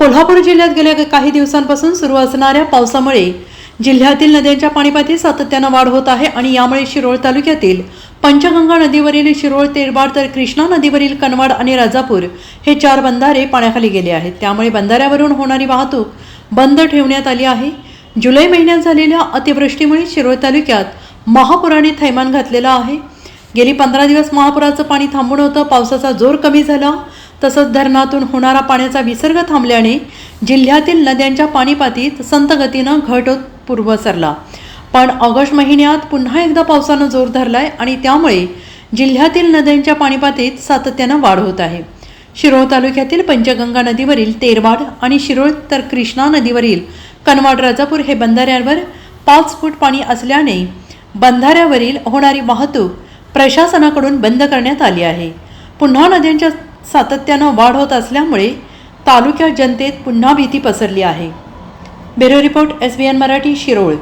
कोल्हापूर जिल्ह्यात गेल्या काही दिवसांपासून सुरू असणाऱ्या पावसामुळे जिल्ह्यातील नद्यांच्या पाणीपातीत सातत्यानं वाढ होत आहे आणि यामुळे शिरोळ तालुक्यातील पंचगंगा नदीवरील शिरोळ तेरबाड तर कृष्णा नदीवरील कनवाड आणि राजापूर हे चार बंधारे पाण्याखाली गेले आहेत. त्यामुळे बंधाऱ्यावरून होणारी वाहतूक बंद ठेवण्यात आली आहे. जुलै महिन्यात झालेल्या अतिवृष्टीमुळे शिरोळ तालुक्यात महापुराने थैमान घातलेला आहे. गेली पंधरा दिवस महापुराचं पाणी थांबून होतं. पावसाचा जोर कमी झाला. तसंच धरणातून होणारा पाण्याचा विसर्ग थांबल्याने जिल्ह्यातील नद्यांच्या पाणीपातीत संत गतीनं घट होत पूर्व सरला पण ऑगस्ट महिन्यात पुन्हा एकदा पावसानं जोर धरलाय आणि त्यामुळे जिल्ह्यातील नद्यांच्या पाणीपातीत सातत्यानं वाढ होत आहे. शिरोळ तालुक्यातील पंचगंगा नदीवरील तेरवाड आणि शिरोळ तर कृष्णा नदीवरील कनवाड राजापूर हे बंधाऱ्यांवर पाच फूट पाणी असल्याने बंधाऱ्यावरील होणारी वाहतूक प्रशासनाकडून बंद करण्यात आली आहे. पुन्हा नद्यांच्या सातत्यानं वाढ होत असल्यामुळे तालुक्यात जनतेत पुन्हा भीती पसरली आहे. Bureau report S B N Marathi Shirol.